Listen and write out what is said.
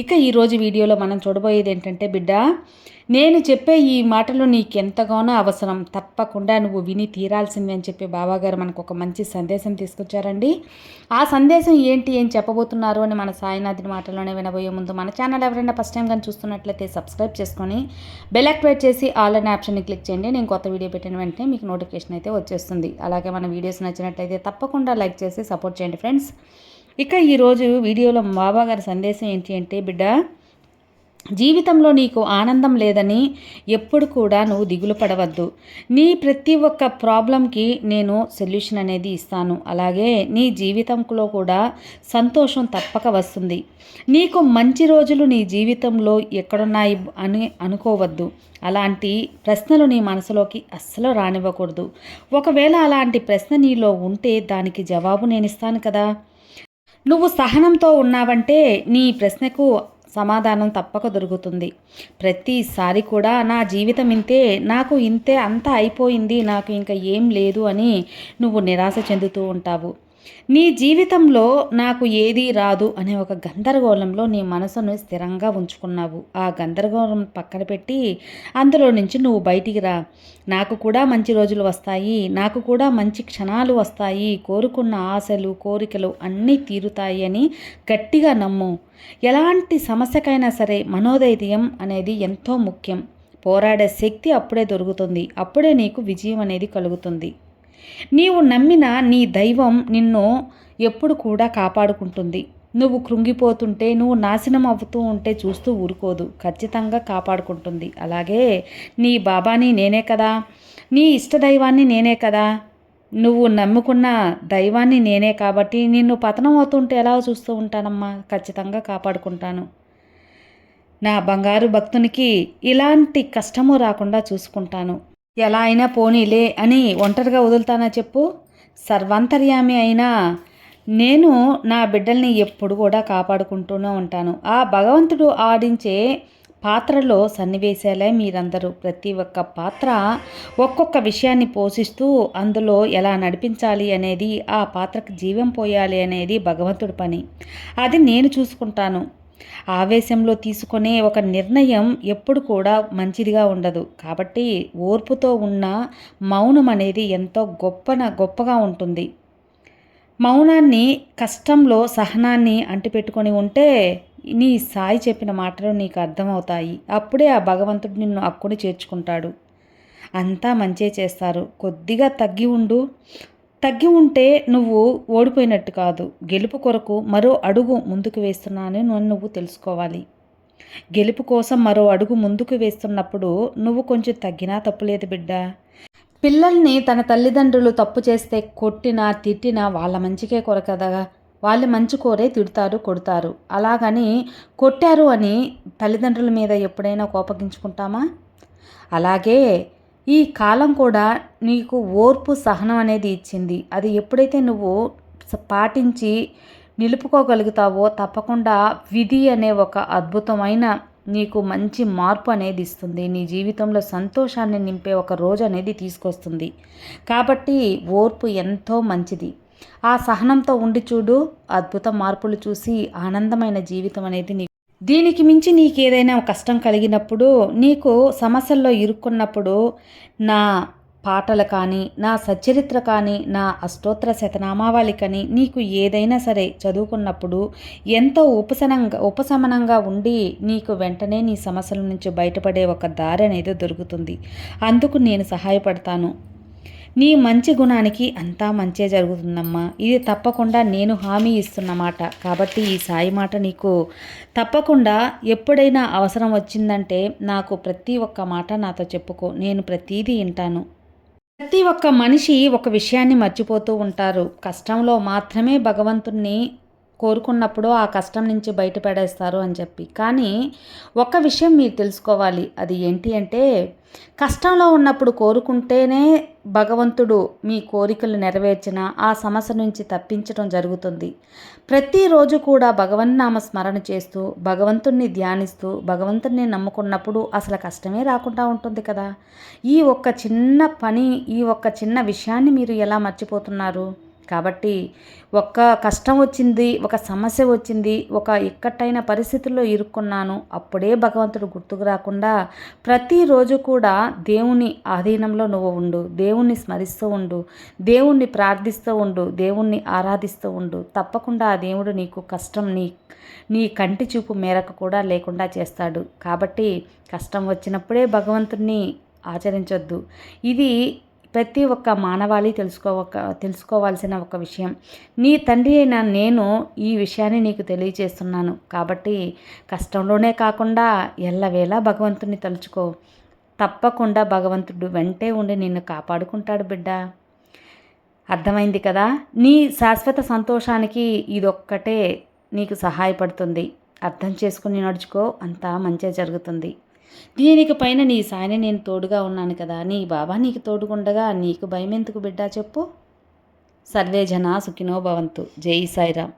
ఇక ఈరోజు వీడియోలో మనం చూడబోయేది ఏంటంటే బిడ్డ నేను చెప్పే ఈ మాటలు నీకు ఎంతగానో అవసరం. తప్పకుండా నువ్వు విని తీరాల్సిందే అని చెప్పి బాబాగారు మనకు ఒక మంచి సందేశం తీసుకొచ్చారండి. ఆ సందేశం ఏంటి ఏం చెప్పబోతున్నారు అని మన సాయినాథుని మాటల్లోనే వినబోయే ముందు మన ఛానల్ ఎవరైనా ఫస్ట్ టైం కానీ చూస్తున్నట్లయితే సబ్స్క్రైబ్ చేసుకొని బెల్ యాక్టివేట్ చేసి ఆల్ అనే ఆప్షన్ని క్లిక్ చేయండి. నేను కొత్త వీడియో పెట్టిన వెంటనే మీకు నోటిఫికేషన్ అయితే వచ్చేస్తుంది. అలాగే మన వీడియోస్ నచ్చినట్లయితే తప్పకుండా లైక్ చేసి సపోర్ట్ చేయండి ఫ్రెండ్స్. ఇక ఈరోజు వీడియోలో బాబాగారి సందేశం ఏంటి అంటే బిడ్డ జీవితంలో నీకు ఆనందం లేదని ఎప్పుడు కూడా నువ్వు దిగులు పడవద్దు. నీ ప్రతి ఒక్క ప్రాబ్లంకి నేను సొల్యూషన్ అనేది ఇస్తాను. అలాగే నీ జీవితంలో కూడా సంతోషం తప్పక వస్తుంది. నీకు మంచి రోజులు నీ జీవితంలో ఎక్కడున్నాయి అని అనుకోవద్దు. అలాంటి ప్రశ్నలు నీ మనసులోకి అస్సలు రానివ్వకూడదు. ఒకవేళ అలాంటి ప్రశ్న నీలో ఉంటే దానికి జవాబు నేను ఇస్తాను కదా. నువ్వు సహనంతో ఉన్నావంటే నీ ప్రశ్నకు సమాధానం తప్పక దొరుకుతుంది. ప్రతిసారి కూడా నా జీవితం ఇంతే నాకు ఇంతే అంతా అయిపోయింది నాకు ఇంకా ఏం లేదు అని నువ్వు నిరాశ చెందుతూ ఉంటావు. నీ జీవితంలో నాకు ఏదీ రాదు అనే ఒక గందరగోళంలో నీ మనసును స్థిరంగా ఉంచుకున్నావు. ఆ గందరగోళం పక్కన పెట్టి అందులో నుంచి నువ్వు బయటికి రా. నాకు కూడా మంచి రోజులు వస్తాయి. నాకు కూడా మంచి క్షణాలు వస్తాయి. కోరుకున్న ఆశలు కోరికలు అన్నీ తీరుతాయి అని గట్టిగా నమ్ము. ఎలాంటి సమస్యకైనా సరే మనోధైర్యం అనేది ఎంతో ముఖ్యం. పోరాడే శక్తి అప్పుడే దొరుకుతుంది. అప్పుడే నీకు విజయం అనేది కలుగుతుంది. నీవు నమ్మిన నీ దైవం నిన్ను ఎప్పుడు కూడా కాపాడుకుంటుంది. నువ్వు కృంగిపోతుంటే నువ్వు నాశనం అవుతూ ఉంటే చూస్తూ ఊరుకోదు. ఖచ్చితంగా కాపాడుకుంటుంది. అలాగే నీ బాబాని నేనే కదా. నీ ఇష్టదైవాన్ని నేనే కదా. నువ్వు నమ్ముకున్న దైవాన్ని నేనే కాబట్టి నిన్ను పతనం అవుతుంటే ఎలా చూస్తూ ఉంటానమ్మా? ఖచ్చితంగా కాపాడుకుంటాను. నా బంగారు భక్తునికి ఇలాంటి కష్టము రాకుండా చూసుకుంటాను. ఎలా అయినా పోనీలే అని ఒంటరిగా వదులుతానా చెప్పు? సర్వాంతర్యామి అయినా నేను నా బిడ్డల్ని ఎప్పుడు కూడా కాపాడుకుంటూనే ఉంటాను. ఆ భగవంతుడు ఆడించే పాత్రలో సన్నివేశాలే మీరందరూ. ప్రతి ఒక్క పాత్ర ఒక్కొక్క విషయాన్ని పోషిస్తూ అందులో ఎలా నడిపించాలి అనేది ఆ పాత్రకు జీవం పోయాలి అనేది భగవంతుడి పని. అది నేను చూసుకుంటాను. ఆవేశంలో తీసుకునే ఒక నిర్ణయం ఎప్పుడు కూడా మంచిదిగా ఉండదు. కాబట్టి ఓర్పుతో ఉన్న మౌనం అనేది ఎంతో గొప్పన గొప్పగా ఉంటుంది. మౌనాన్ని కష్టంలో సహనాన్ని అంటిపెట్టుకొని ఉంటే నీ సాయి చెప్పిన మాటలు నీకు అర్థమవుతాయి. అప్పుడే ఆ భగవంతుడు నిన్ను అక్కుని చేర్చుకుంటాడు. అంతా మంచే చేస్తారు. కొద్దిగా తగ్గి ఉండు. తగ్గి ఉంటే నువ్వు ఓడిపోయినట్టు కాదు. గెలుపు కొరకు మరో అడుగు ముందుకు వేస్తున్నానని నువ్వు తెలుసుకోవాలి. గెలుపు కోసం మరో అడుగు ముందుకు వేస్తున్నప్పుడు నువ్వు కొంచెం తగ్గినా తప్పులేదు బిడ్డ. పిల్లల్ని తన తల్లిదండ్రులు తప్పు చేస్తే కొట్టినా తిట్టినా వాళ్ళ మంచికే కొరకదగా వాళ్ళు మంచి కోరే తిడతారు కొడతారు. అలాగని కొట్టారు అని తల్లిదండ్రుల మీద ఎప్పుడైనా కోపగించుకుంటామా? అలాగే ఈ కాలం కూడా నీకు ఓర్పు సహనం అనేది ఇచ్చింది. అది ఎప్పుడైతే నువ్వు పాటించి నిలుపుకోగలుగుతావో తప్పకుండా విధి అనే ఒక అద్భుతమైన నీకు మంచి మార్పు అనేది ఇస్తుంది. నీ జీవితంలో సంతోషాన్ని నింపే ఒక రోజు అనేది తీసుకొస్తుంది. కాబట్టి ఓర్పు ఎంతో మంచిది. ఆ సహనంతో ఉండి చూడు అద్భుత మార్పులు చూసి ఆనందమైన జీవితం అనేది నీ దీనికి మించి నీకు ఏదైనా కష్టం కలిగినప్పుడు నీకు సమస్యల్లో ఇరుక్కున్నప్పుడు నా పాటలు కానీ నా సచ్చరిత్ర కానీ నా అష్టోత్తర శతనామావళి కానీ నీకు ఏదైనా సరే చదువుకున్నప్పుడు ఎంతో ఉపశనంగా ఉపశమనంగా ఉండి నీకు వెంటనే నీ సమస్యల నుంచి బయటపడే ఒక దారి అనేది దొరుకుతుంది. అందుకు నేను సహాయపడతాను. నీ మంచి గుణానికి అంతా మంచే జరుగుతుందమ్మా. ఇది తప్పకుండా నేను హామీ ఇస్తున్నమాట కాబట్టి ఈ సాయి మాట నీకు తప్పకుండా ఎప్పుడైనా అవసరం వచ్చిందంటే నాకు ప్రతి ఒక్క మాట నాతో చెప్పుకో. నేను ప్రతీదీ వింటాను. ప్రతి ఒక్క మనిషి ఒక విషయాన్ని మర్చిపోతూ ఉంటారు. కష్టంలో మాత్రమే భగవంతుణ్ణి కోరుకున్నప్పుడు ఆ కష్టం నుంచి బయటపడేస్తారు అని చెప్పి. కానీ ఒక విషయం మీరు తెలుసుకోవాలి. అది ఏంటి అంటే కష్టంలో ఉన్నప్పుడు కోరుకుంటేనే భగవంతుడు మీ కోరికలు నెరవేర్చిన ఆ సమస్య నుంచి తప్పించడం జరుగుతుంది. ప్రతిరోజు కూడా భగవన్నామ స్మరణ చేస్తూ భగవంతుణ్ణి ధ్యానిస్తూ భగవంతుణ్ణి నమ్ముకున్నప్పుడు అసలు కష్టమే రాకుండా ఉంటుంది కదా. ఈ ఒక్క చిన్న పని ఈ ఒక్క చిన్న విషయాన్ని మీరు ఎలా మర్చిపోతున్నారు? కాబట్టి ఒక్క కష్టం వచ్చింది ఒక సమస్య వచ్చింది ఒక ఇక్కట్టైన పరిస్థితుల్లో ఇరుక్కున్నాను. అప్పుడే భగవంతుడు గుర్తుకు రాకుండా ప్రతిరోజు కూడా దేవుని ఆధీనంలో నువ్వు ఉండు దేవుణ్ణి స్మరిస్తూ ఉండు దేవుణ్ణి ప్రార్థిస్తూ ఉండు దేవుణ్ణి ఆరాధిస్తూ ఉండు. తప్పకుండా ఆ దేవుడు నీకు కష్టం నీ నీ కంటి చూపు మేరకు కూడా లేకుండా చేస్తాడు. కాబట్టి కష్టం వచ్చినప్పుడే భగవంతుణ్ణి ఆచరించొద్దు. ఇది ప్రతి ఒక్క మానవాళి తెలుసుకోవక తెలుసుకోవాల్సిన ఒక విషయం. నీ తండ్రి అయిన నేను ఈ విషయాన్ని నీకు తెలియజేస్తున్నాను కాబట్టి కష్టంలోనే కాకుండా ఎల్లవేళ భగవంతుని తలుచుకో. తప్పకుండా భగవంతుడు వెంటే ఉండి నిన్ను కాపాడుకుంటాడు బిడ్డ. అర్థమైంది కదా? నీ శాశ్వత సంతోషానికి ఇదొక్కటే నీకు సహాయపడుతుంది. అర్థం చేసుకుని నడుచుకో. అంతా మంచిగా జరుగుతుంది. దీనికి పైన నీ సాయని నేను తోడుగా ఉన్నాను కదా. నీ బాబా నీకు తోడుగుండగా నీకు భయం ఎందుకు బిడ్డా చెప్పు. సర్వే జనా సుఖినో భవంతు. జై సాయిరామ్.